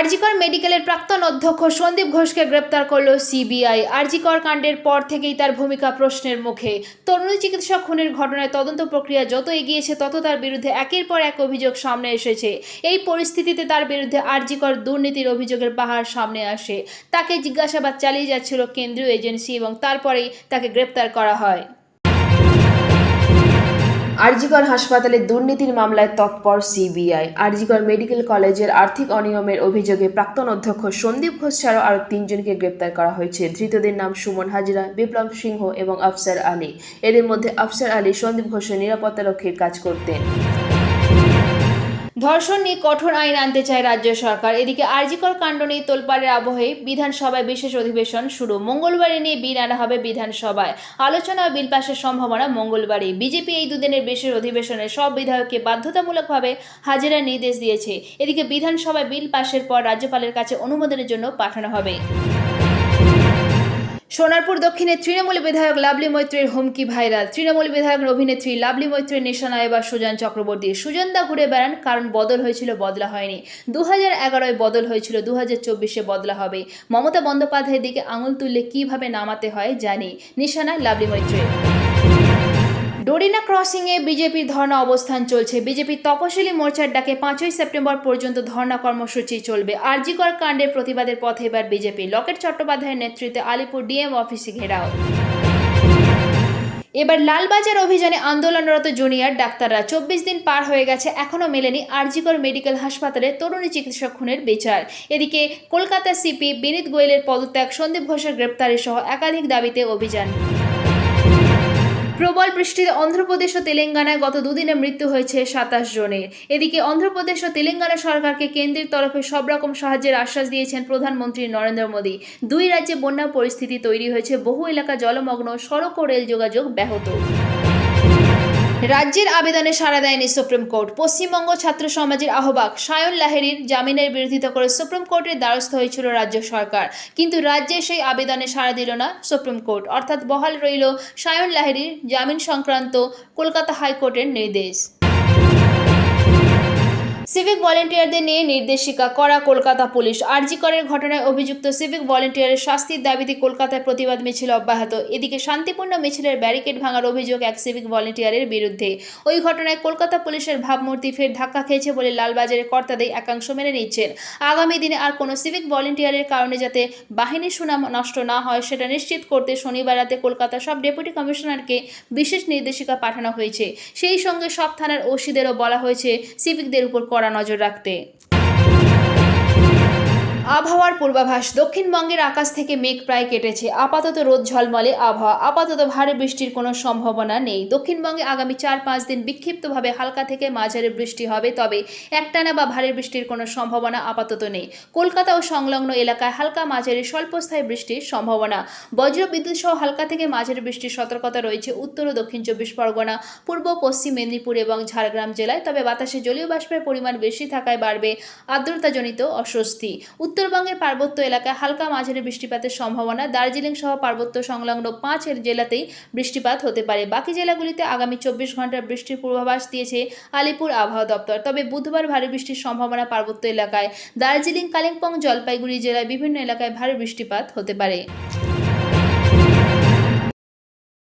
আরজিকর মেডিকেলের প্রাক্তন অধ্যক্ষ সন্দীপ ঘোষকে গ্রেপ্তার করল সিবিআই। আরজিকর কাণ্ডের পর থেকেই তার ভূমিকা প্রশ্নের মুখে। তরুণী চিকিৎসক খুনের ঘটনায় তদন্ত প্রক্রিয়া যত এগিয়েছে, তত তার বিরুদ্ধে একের পর এক অভিযোগ সামনে এসেছে। এই পরিস্থিতিতে তার বিরুদ্ধে আরজিকর দুর্নীতির অভিযোগের পাহাড় সামনে আসে। তাকে জিজ্ঞাসাবাদ চালিয়ে যাচ্ছিল কেন্দ্রীয় এজেন্সি এবং তারপরেই তাকে গ্রেপ্তার করা হয়। আরজিকর হাসপাতালে দুর্নীতির মামলায় তৎপর সিবিআই। আরজিকর মেডিকেল কলেজের আর্থিক অনিয়মের অভিযোগে প্রাক্তন অধ্যক্ষ সন্দীপ ঘোষ ছাড়াও আরও তিনজনকে গ্রেপ্তার করা হয়েছে। ধৃতদের নাম সুমন হাজরা, বিপ্লব সিংহ এবং আফসার আলী। এদের মধ্যে আফসার আলী সন্দীপ ঘোষের নিরাপত্তা রক্ষীর কাজ করতেন। ধর্ষণ নিয়ে কঠোর আইন আনতে চায় রাজ্য সরকার। এদিকে আরজিকর কাণ্ড নিয়ে তোলপাড়ের আবহে বিধানসভায় বিশেষ অধিবেশন শুরু। মঙ্গলবারে নিয়ে বিল আনা হবে বিধানসভায়। আলোচনা ও বিল পাশের সম্ভাবনা মঙ্গলবারই। বিজেপি এই দুদিনের বিশেষ অধিবেশনে সব বিধায়ককে বাধ্যতামূলকভাবে হাজিরার নির্দেশ দিয়েছে। এদিকে বিধানসভায় বিল পাশের পর রাজ্যপালের কাছে অনুমোদনের জন্য পাঠানো হবে। সোনারপুর দক্ষিণে তৃণমূল বিধায়ক লাভলি মৈত্রীর হুমকি ভাইরাল। তৃণমূল বিধায়ক অভিনেত্রী লাভলি মৈত্রীর নিশানা এবার সুজন চক্রবর্তী। সুজনদা ঘুরে বেড়ান, কারণ বদল হয়েছিল, বদলা হয়নি। দু হাজার এগারোয় বদল হয়েছিল দু হাজার চব্বিশে বদলা হবে। মমতা বন্দ্যোপাধ্যায়ের দিকে আঙুল তুললে কীভাবে নামাতে হয় জানি। নিশানা লাভলি মৈত্রী ডোরিনা ক্রসিংয়ে বিজেপির ধর্ণা অবস্থান চলছে। বিজেপির তপশিলি মোর্চার ডাকে পাঁচই সেপ্টেম্বর পর্যন্ত ধর্ণা কর্মসূচি চলবে। আরজিকর কাণ্ডের প্রতিবাদের পথে এবার বিজেপি। লকেট চট্টোপাধ্যায়ের নেতৃত্বে আলিপুর ডিএম অফিসে ঘেরাও। এবার লালবাজার অভিযানে আন্দোলনরত জুনিয়র ডাক্তাররা। চব্বিশ দিন পার হয়ে গেছে, এখনও মেলেনি আরজিকর মেডিকেল হাসপাতালে তরুণী চিকিৎসক খুনের বিচার। এদিকে কলকাতা সিপি বিনীত গোয়েলের পদত্যাগ, সন্দীপ ঘোষের গ্রেপ্তারি সহ একাধিক দাবিতে অভিযান। প্রবল বৃষ্টিতে অন্ধ্রপ্রদেশ ও তেলেঙ্গানায় গত দুদিনে মৃত্যু হয়েছে সাতাশ জনের। এদিকে অন্ধ্রপ্রদেশ ও তেলেঙ্গানা সরকারকে কেন্দ্রের তরফে সব রকম সাহায্যের আশ্বাস দিয়েছেন প্রধানমন্ত্রী নরেন্দ্র মোদী। দুই রাজ্যে বন্যা পরিস্থিতি তৈরি হয়েছে। বহু এলাকা জলমগ্ন, সড়ক ও রেল যোগাযোগ ব্যাহত। রাজ্যের আবেদনে সাড়া দেয়নি সুপ্রিম কোর্ট। পশ্চিমবঙ্গ ছাত্র সমাজের আহ্বায়ক সায়ন লাহেরির জামিনের বিরোধিতা করে সুপ্রিম কোর্টের দ্বারস্থ হয়েছিল রাজ্য সরকার। কিন্তু রাজ্যে সেই আবেদনে সাড়া দিল না সুপ্রিম কোর্ট। অর্থাৎ বহাল রইল সায়ন লাহেরির জামিন সংক্রান্ত কলকাতা হাইকোর্টের নির্দেশ। সিভিক ভলেন্টিয়ারদের নিয়ে নির্দেশিকা করা কলকাতা পুলিশ। আরজিকরের ঘটনায় অভিযুক্ত সিভিক ভলেন্টিয়ারের শাস্তির দাবিতে কলকাতায় প্রতিবাদ মিছিল অব্যাহত। এদিকে শান্তিপূর্ণ মিছিলের ব্যারিকেড ভাঙার অভিযোগ এক সিভিক ভলেন্টিয়ারের বিরুদ্ধে। ওই ঘটনায় কলকাতা পুলিশের ভাবমূর্তি ফের ধাক্কা খেয়েছে বলে লালবাজারের কর্তাদের একাংশ মেনে নিচ্ছেন। আগামী দিনে আর কোনো সিভিক ভলেন্টিয়ারের কারণে যাতে বাহিনীর সুনাম নষ্ট না হয়, সেটা নিশ্চিত করতে শনিবার রাতে কলকাতা সব ডেপুটি কমিশনারকে বিশেষ নির্দেশিকা পাঠানো হয়েছে। সেই সঙ্গে সব থানার ওসিদেরও বলা হয়েছে, সিভিকদের উপর কড়া নজর রাখতে আবহাওয়ার পূর্বাভাস, দক্ষিণবঙ্গের আকাশ থেকে মেঘ প্রায় কেটেছে। আপাতত রোদ ঝলমলে আবহাওয়া। আপাতত ভারী বৃষ্টির কোনো সম্ভাবনা নেই। দক্ষিণবঙ্গে আগামী চার পাঁচ দিন বিক্ষিপ্তভাবে হালকা থেকে মাঝারি বৃষ্টি হবে, তবে একটানা বা ভারী বৃষ্টির কোনো সম্ভাবনা আপাতত নেই। কলকাতা ও সংলগ্ন এলাকায় হালকা মাঝারি স্বল্পস্থায়ী বৃষ্টির সম্ভাবনা। বজ্র বিদ্যুৎ সহ হালকা থেকে মাঝারি বৃষ্টির সতর্কতা রয়েছে উত্তর ও দক্ষিণ চব্বিশ পরগনা, পূর্ব পশ্চিম মেদিনীপুর এবং ঝাড়গ্রাম জেলায়। তবে বাতাসে জলীয় বাষ্পের পরিমাণ বেশি থাকায় বাড়বে আর্দ্রতাজনিত অস্বস্তি। উত্তরবঙ্গের পার্বত্য এলাকায় হালকা মাঝারি বৃষ্টিপাতের সম্ভাবনা। দার্জিলিং সহ পার্বত্য সংলগ্ন পাঁচের জেলাতেই বৃষ্টিপাত হতে পারে। বাকি জেলাগুলিতে আগামী চব্বিশ ঘণ্টার বৃষ্টির পূর্বাভাস দিয়েছে আলিপুর আবহাওয়া দপ্তর। তবে বুধবার ভারী বৃষ্টির সম্ভাবনা পার্বত্য এলাকায়। দার্জিলিং, কালিম্পং, জলপাইগুড়ি জেলায় বিভিন্ন এলাকায় ভারী বৃষ্টিপাত হতে পারে।